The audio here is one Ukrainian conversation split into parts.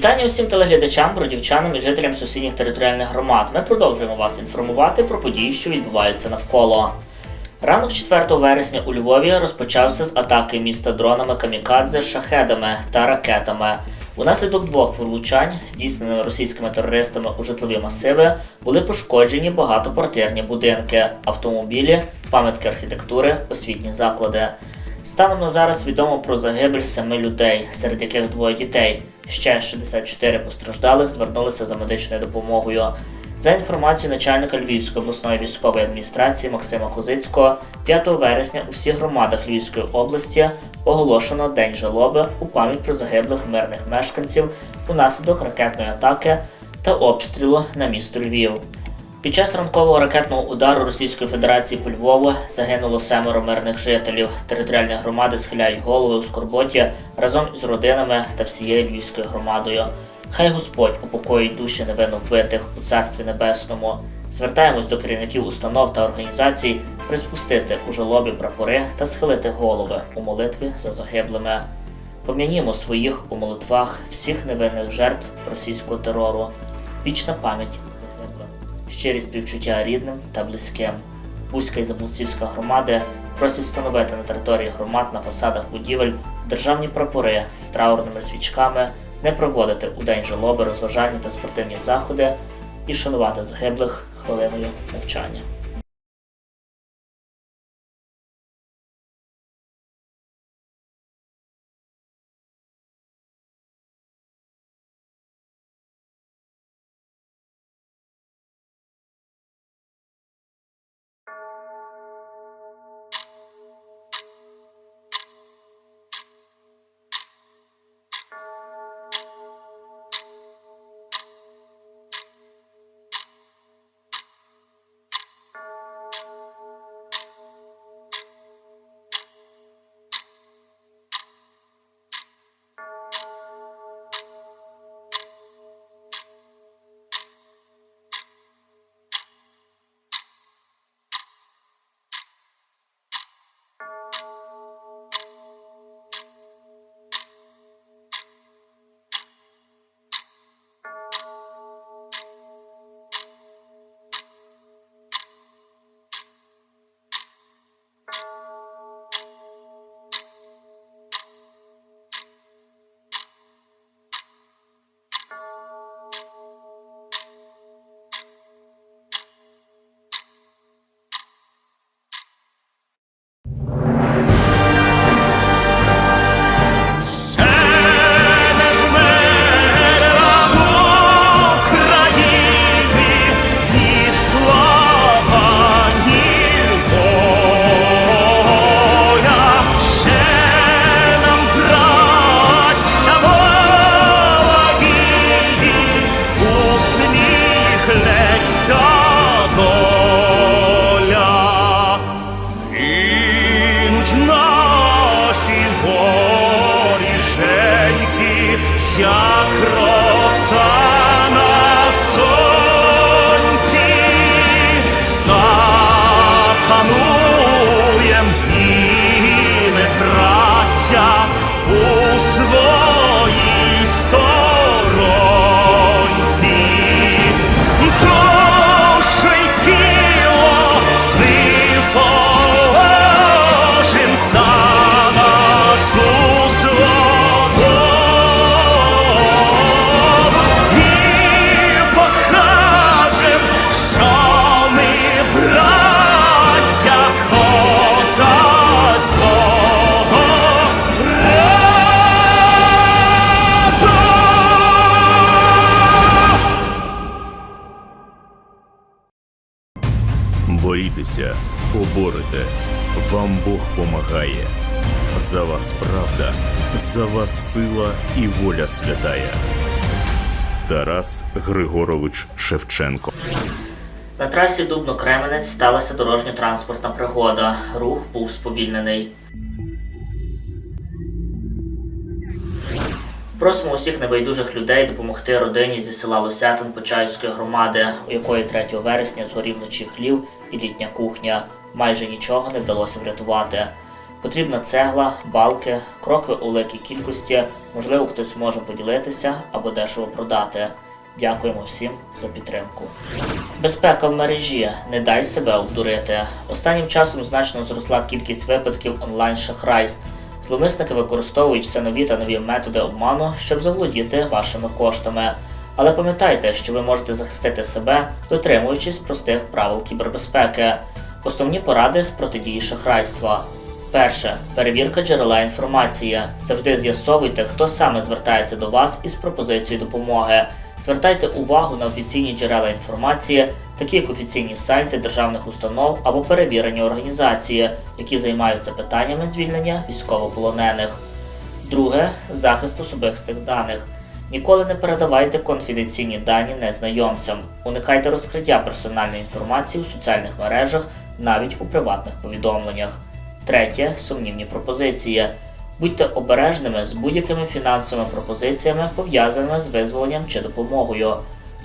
Вітання усім телеглядачам, бродівчанам і жителям сусідніх територіальних громад. Ми продовжуємо вас інформувати про події, що відбуваються навколо. Ранок 4 вересня у Львові розпочався з атаки міста дронами камікадзе, шахедами та ракетами. Унаслідок двох влучань, здійснених російськими терористами у житлові масиви, були пошкоджені багатоквартирні будинки, автомобілі, пам'ятки архітектури, освітні заклади. Станом на зараз відомо про загибель семи людей, серед яких двоє дітей. Ще 64 постраждалих звернулися за медичною допомогою. За інформацією начальника Львівської обласної військової адміністрації Максима Козицького, 5 вересня у всіх громадах Львівської області оголошено День жалоби у пам'ять про загиблих мирних мешканців унаслідок ракетної атаки та обстрілу на місто Львів. Під час ранкового ракетного удару Російської Федерації по Львову загинуло семеро мирних жителів. Територіальні громади схиляють голови у скорботі разом із родинами та всією львівською громадою. Хай Господь упокоїть душі невинно вбитих у Царстві Небесному. Звертаємось до керівників установ та організацій приспустити у жалобі прапори та схилити голови у молитві за загиблими. Пом'янімо своїх у молитвах всіх невинних жертв російського терору. Вічна пам'ять щирі співчуття рідним та близьким. Бузька і Заблуцівська громади просять встановити на території громад на фасадах будівель державні прапори з траурними свічками, не проводити у день жалоби розважальні та спортивні заходи і шанувати загиблих хвилиною мовчання. Як роса Борітеся, поборете, вам Бог помагає. За вас правда, за вас сила і воля святая. Тарас Григорович Шевченко. На трасі Дубно-Кременець сталася дорожньо-транспортна пригода. Рух був сповільнений. Просимо усіх небайдужих людей допомогти родині зі села Лосятин Почаївської громади, у якої 3 вересня згорів вночі хлів і літня кухня. Майже нічого не вдалося врятувати. Потрібна цегла, балки, крокви у великій кількості. Можливо, хтось може поділитися або дешево продати. Дякуємо всім за підтримку. Безпека в мережі. Не дай себе обдурити. Останнім часом значно зросла кількість випадків онлайн-шахрайств. Зловмисники використовують все нові та нові методи обману, щоб заволодіти вашими коштами. Але пам'ятайте, що ви можете захистити себе, дотримуючись простих правил кібербезпеки. Основні поради з протидії шахрайства. Перше. Перевірка джерела інформації. Завжди з'ясовуйте, хто саме звертається до вас із пропозицією допомоги. Звертайте увагу на офіційні джерела інформації, такі як офіційні сайти державних установ або перевірені організації, які займаються питаннями звільнення військовополонених. Друге захист особистих даних. Ніколи не передавайте конфіденційні дані незнайомцям. Уникайте розкриття персональної інформації у соціальних мережах, навіть у приватних повідомленнях. Третє сумнівні пропозиції. Будьте обережними з будь-якими фінансовими пропозиціями, пов'язаними з визволенням чи допомогою.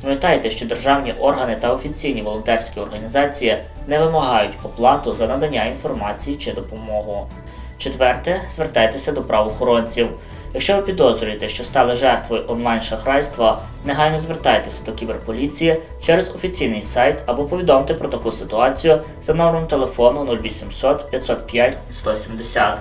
Пам'ятайте, що державні органи та офіційні волонтерські організації не вимагають оплату за надання інформації чи допомогу. Четверте, звертайтеся до правоохоронців. Якщо ви підозрюєте, що стали жертвою онлайн-шахрайства, негайно звертайтеся до кіберполіції через офіційний сайт або повідомте про таку ситуацію за номером телефону 0800 505 170.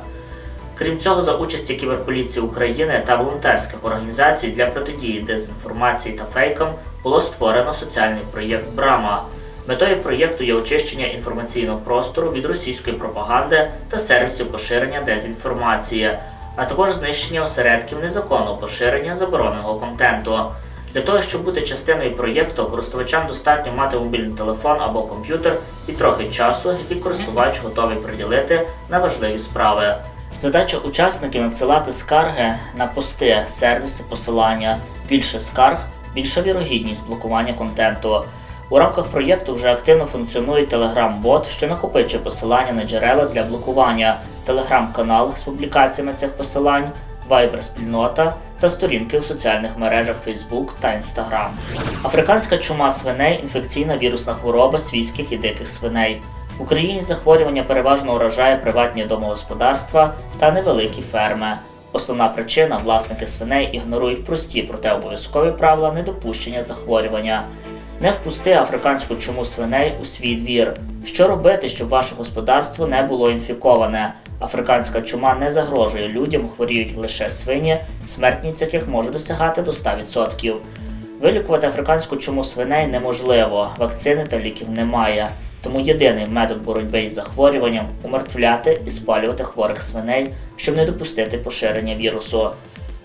Крім цього, за участі кіберполіції України та волонтерських організацій для протидії дезінформації та фейкам було створено соціальний проєкт Брама. Метою проєкту є очищення інформаційного простору від російської пропаганди та сервісів поширення дезінформації, а також знищення осередків незаконного поширення забороненого контенту. Для того, щоб бути частиною проєкту, користувачам достатньо мати мобільний телефон або комп'ютер і трохи часу, який користувач готовий приділити на важливі справи. Задача учасників надсилати скарги на пости, сервіси посилання. Більше скарг, більша вірогідність блокування контенту. У рамках проєкту вже активно функціонує Telegram-бот, що накопичує посилання на джерела для блокування, телеграм-канал з публікаціями цих посилань, Viber-спільнота та сторінки у соціальних мережах Facebook та Instagram. Африканська чума свиней інфекційна вірусна хвороба свійських і диких свиней. В Україні захворювання переважно уражає приватні домогосподарства та невеликі ферми. Основна причина власники свиней ігнорують прості, проте обов'язкові правила недопущення захворювання. Не впусти африканську чуму свиней у свій двір. Що робити, щоб ваше господарство не було інфіковане? Африканська чума не загрожує людям, хворіють лише свині, смертність яких може досягати до 100%. Вилікувати африканську чуму свиней неможливо, вакцини та ліків немає. Тому єдиний метод боротьби із захворюванням умертвляти і спалювати хворих свиней, щоб не допустити поширення вірусу.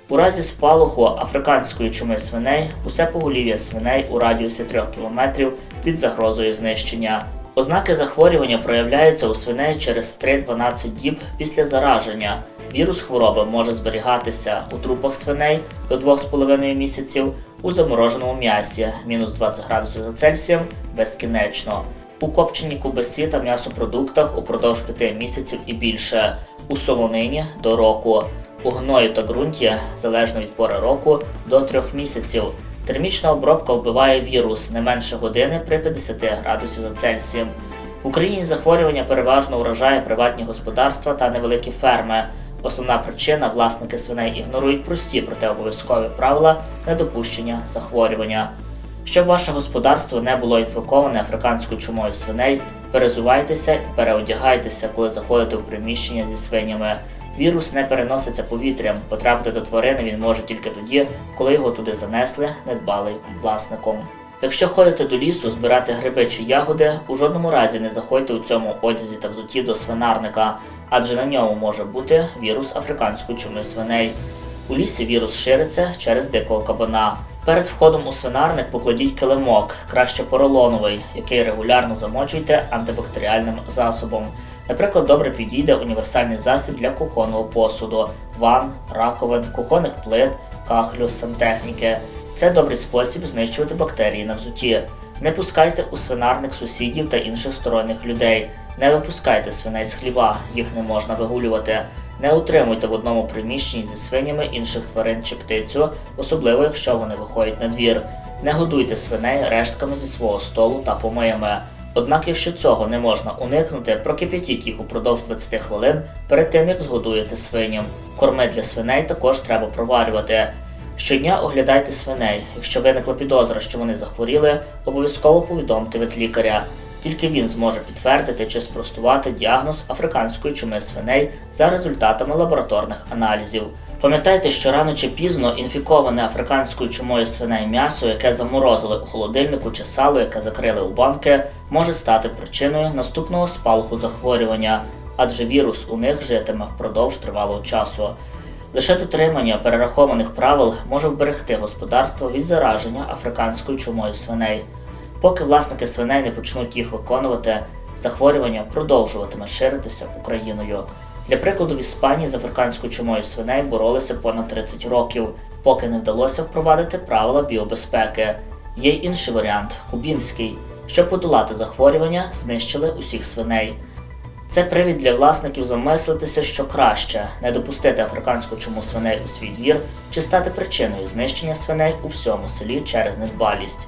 У разі спалаху африканської чуми свиней усе поголів'я свиней у радіусі 3 км під загрозою знищення. Ознаки захворювання проявляються у свиней через 3-12 діб після зараження. Вірус хвороби може зберігатися у трупах свиней до 2,5 місяців, у замороженому м'ясі мінус 20 градусів за Цельсієм безкінечно, у копченій кубасі та м'ясопродуктах упродовж 5 місяців і більше, у солонині до року, у гною та ґрунті залежно від пори року до 3 місяців. Термічна обробка вбиває вірус не менше години при 50 градусів за Цельсієм. В Україні захворювання переважно вражає приватні господарства та невеликі ферми. Основна причина власники свиней ігнорують прості, проте обов'язкові правила недопущення захворювання. Щоб ваше господарство не було інфіковане африканською чумою свиней, перезувайтеся і переодягайтеся, коли заходите у приміщення зі свинями. Вірус не переноситься повітрям, потрапити до тварини він може тільки тоді, коли його туди занесли недбалим власником. Якщо ходите до лісу збирати гриби чи ягоди, у жодному разі не заходьте у цьому одязі та взутті до свинарника, адже на ньому може бути вірус африканської чуми свиней. У лісі вірус шириться через дикого кабана. Перед входом у свинарник покладіть килимок, краще поролоновий, який регулярно замочуйте антибактеріальним засобом. Наприклад, добре підійде універсальний засіб для кухонного посуду, ванн, раковин, кухонних плит, кахлю, сантехніки. Це добрий спосіб знищувати бактерії на взуті. Не пускайте у свинарник сусідів та інших сторонніх людей. Не випускайте свиней з хліва, їх не можна вигулювати. Не утримуйте в одному приміщенні зі свинями інших тварин чи птицю, особливо якщо вони виходять на двір. Не годуйте свиней рештками зі свого столу та помиями. Однак, якщо цього не можна уникнути, прокип'ятіть їх упродовж 20 хвилин перед тим, як згодуєте свиням. Корми для свиней також треба проварювати. Щодня оглядайте свиней. Якщо виникла підозра, що вони захворіли, обов'язково повідомте ветлікаря. Тільки він зможе підтвердити чи спростувати діагноз африканської чуми свиней за результатами лабораторних аналізів. Пам'ятайте, що рано чи пізно інфіковане африканською чумою свиней м'ясо, яке заморозили у холодильнику чи сало, яке закрили у банки, може стати причиною наступного спалаху захворювання, адже вірус у них житиме впродовж тривалого часу. Лише дотримання перерахованих правил може вберегти господарство від зараження африканською чумою свиней. Поки власники свиней не почнуть їх виконувати, захворювання продовжуватиме ширитися Україною. Для прикладу, в Іспанії з африканською чумою свиней боролися понад 30 років, поки не вдалося впровадити правила біобезпеки. Є й інший варіант кубінський. Щоб подолати захворювання, знищили усіх свиней. Це привід для власників замислитися, що краще не допустити африканську чуму свиней у свій двір чи стати причиною знищення свиней у всьому селі через недбалість.